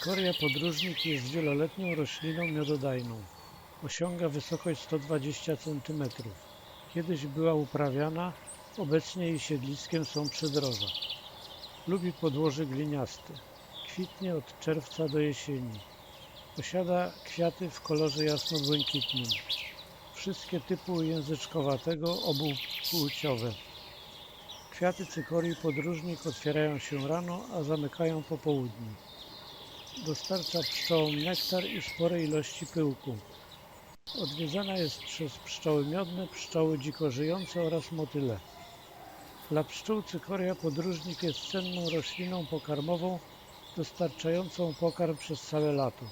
Cykoria podróżnik jest wieloletnią rośliną miododajną. Osiąga wysokość 120 cm. Kiedyś była uprawiana, obecnie jej siedliskiem są przydroża. Lubi podłoże gliniaste. Kwitnie od czerwca do jesieni. Posiada kwiaty w kolorze jasno-błękitnym. Wszystkie typu języczkowatego, obupłciowe. Kwiaty cykorii podróżnik otwierają się rano, a zamykają po południu. Dostarcza pszczołom nektar i spore ilości pyłku. Odwiedzana jest przez pszczoły miodne, pszczoły dziko żyjące oraz motyle. Dla pszczół cykoria podróżnik jest cenną rośliną pokarmową dostarczającą pokarm przez całe lato.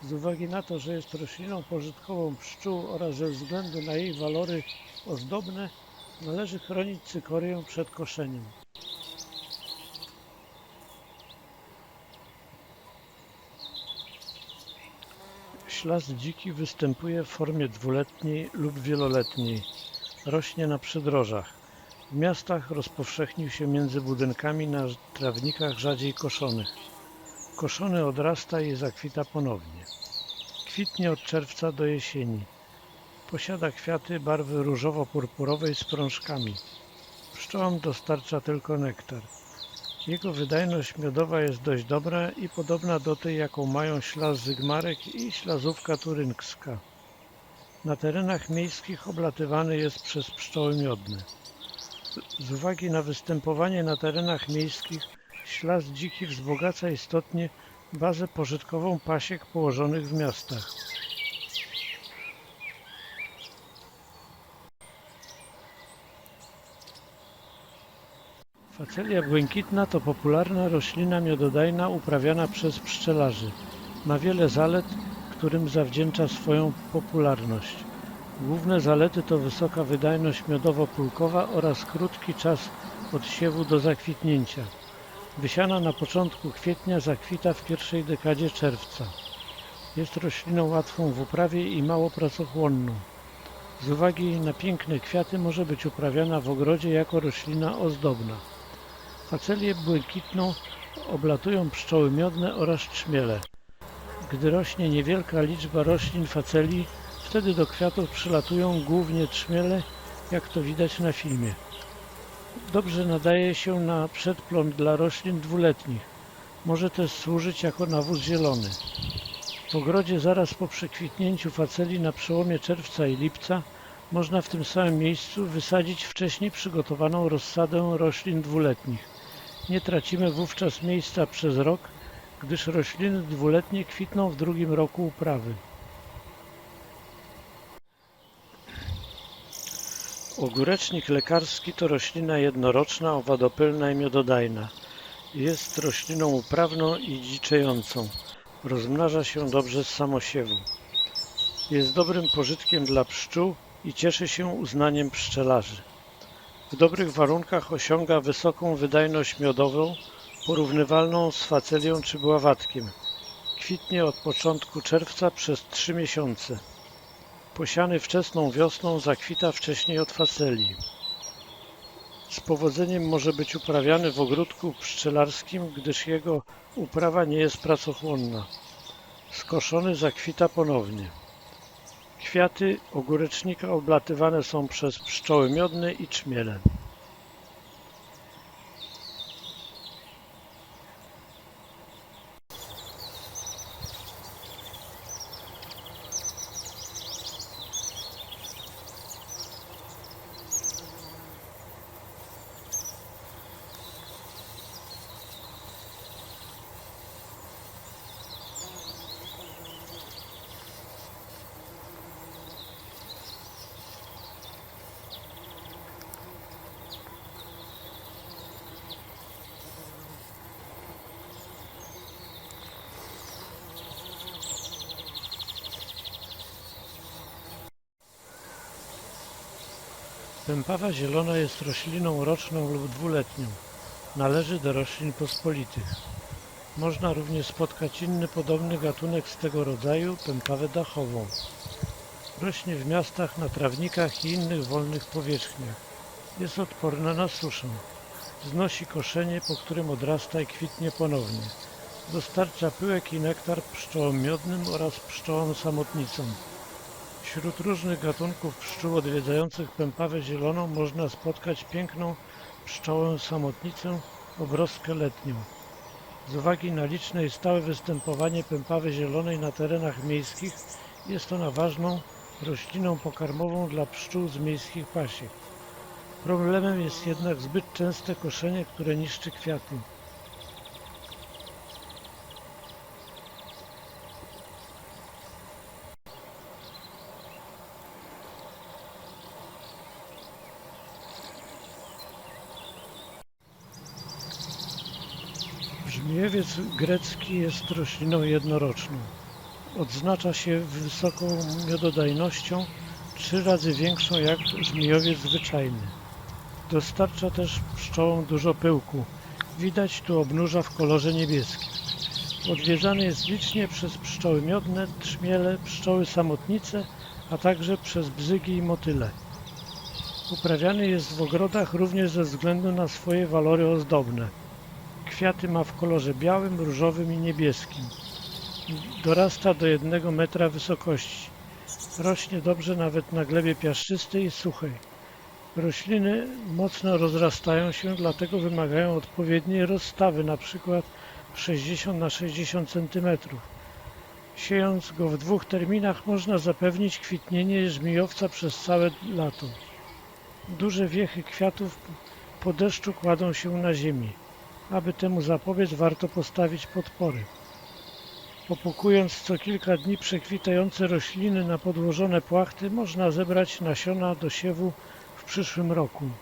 Z uwagi na to, że jest rośliną pożytkową pszczół oraz ze względu na jej walory ozdobne, należy chronić cykorię przed koszeniem. Ślas dziki występuje w formie dwuletniej lub wieloletniej. Rośnie na przydrożach. W miastach rozpowszechnił się między budynkami na trawnikach rzadziej koszonych. Koszony odrasta i zakwita ponownie. Kwitnie od czerwca do jesieni. Posiada kwiaty barwy różowo-purpurowej z prążkami. Pszczołom dostarcza tylko nektar. Jego wydajność miodowa jest dość dobra i podobna do tej, jaką mają ślaz zygmarek i ślazówka turynkska. Na terenach miejskich oblatywany jest przez pszczoły miodne. Z uwagi na występowanie na terenach miejskich ślaz dziki wzbogaca istotnie bazę pożytkową pasiek położonych w miastach. Facelia błękitna to popularna roślina miododajna uprawiana przez pszczelarzy. Ma wiele zalet, którym zawdzięcza swoją popularność. Główne zalety to wysoka wydajność miodowo-pulkowa oraz krótki czas od siewu do zakwitnięcia. Wysiana na początku kwietnia zakwita w pierwszej dekadzie czerwca. Jest rośliną łatwą w uprawie i mało pracochłonną. Z uwagi na piękne kwiaty może być uprawiana w ogrodzie jako roślina ozdobna. Facelię błękitną oblatują pszczoły miodne oraz trzmiele. Gdy rośnie niewielka liczba roślin faceli, wtedy do kwiatów przylatują głównie trzmiele, jak to widać na filmie. Dobrze nadaje się na przedplon dla roślin dwuletnich. Może też służyć jako nawóz zielony. W ogrodzie zaraz po przekwitnięciu faceli na przełomie czerwca i lipca można w tym samym miejscu wysadzić wcześniej przygotowaną rozsadę roślin dwuletnich. Nie tracimy wówczas miejsca przez rok, gdyż rośliny dwuletnie kwitną w drugim roku uprawy. Ogórecznik lekarski to roślina jednoroczna, owadopylna i miododajna. Jest rośliną uprawną i dziczejącą. Rozmnaża się dobrze z samosiewu. Jest dobrym pożytkiem dla pszczół i cieszy się uznaniem pszczelarzy. W dobrych warunkach osiąga wysoką wydajność miodową, porównywalną z facelią czy bławatkiem. Kwitnie od początku czerwca przez trzy miesiące. Posiany wczesną wiosną zakwita wcześniej od faceli. Z powodzeniem może być uprawiany w ogródku pszczelarskim, gdyż jego uprawa nie jest pracochłonna. Skoszony zakwita ponownie. Kwiaty ogórecznika oblatywane są przez pszczoły miodne i trzmiele. Pępawa zielona jest rośliną roczną lub dwuletnią. Należy do roślin pospolitych. Można również spotkać inny podobny gatunek z tego rodzaju, pępawę dachową. Rośnie w miastach, na trawnikach i innych wolnych powierzchniach. Jest odporna na suszę. Znosi koszenie, po którym odrasta i kwitnie ponownie. Dostarcza pyłek i nektar pszczołom miodnym oraz pszczołom samotnicom. Wśród różnych gatunków pszczół odwiedzających pępawę zieloną można spotkać piękną pszczołę samotnicę obroskę letnią. Z uwagi na liczne i stałe występowanie pępawy zielonej na terenach miejskich jest ona ważną rośliną pokarmową dla pszczół z miejskich pasiek. Problemem jest jednak zbyt częste koszenie, które niszczy kwiaty. Żmijowiec grecki jest rośliną jednoroczną. Odznacza się wysoką miododajnością, trzy razy większą jak żmijowiec zwyczajny. Dostarcza też pszczołom dużo pyłku. Widać tu obnóża w kolorze niebieskim. Odwiedzany jest licznie przez pszczoły miodne, trzmiele, pszczoły samotnice, a także przez bzygi i motyle. Uprawiany jest w ogrodach również ze względu na swoje walory ozdobne. Kwiaty ma w kolorze białym, różowym i niebieskim. Dorasta do jednego metra wysokości. Rośnie dobrze nawet na glebie piaszczystej i suchej. Rośliny mocno rozrastają się, dlatego wymagają odpowiedniej rozstawy, np. 60 na 60 cm. Siejąc go w dwóch terminach można zapewnić kwitnienie żmijowca przez całe lato. Duże wiechy kwiatów po deszczu kładą się na ziemi. Aby temu zapobiec, warto postawić podpory. Popukując co kilka dni przekwitające rośliny na podłożone płachty, można zebrać nasiona do siewu w przyszłym roku.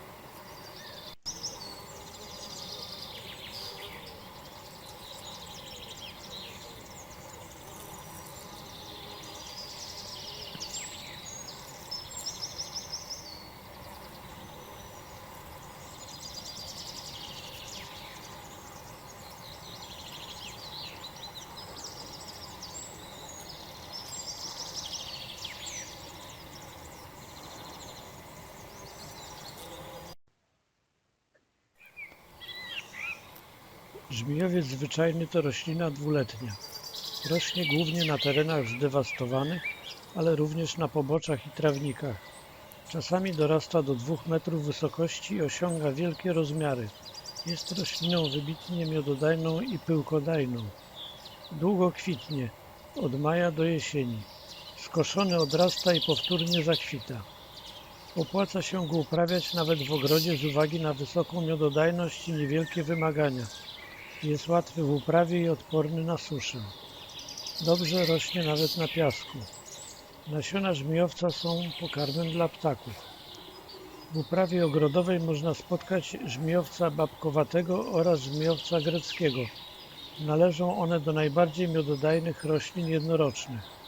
Żmijowiec zwyczajny to roślina dwuletnia. Rośnie głównie na terenach zdewastowanych, ale również na poboczach i trawnikach. Czasami dorasta do 2 metrów wysokości i osiąga wielkie rozmiary. Jest rośliną wybitnie miododajną i pyłkodajną. Długo kwitnie, od maja do jesieni. Skoszony odrasta i powtórnie zakwita. Opłaca się go uprawiać nawet w ogrodzie z uwagi na wysoką miododajność i niewielkie wymagania. Jest łatwy w uprawie i odporny na suszę. Dobrze rośnie nawet na piasku. Nasiona żmijowca są pokarmem dla ptaków. W uprawie ogrodowej można spotkać żmijowca babkowatego oraz żmijowca greckiego. Należą one do najbardziej miododajnych roślin jednorocznych.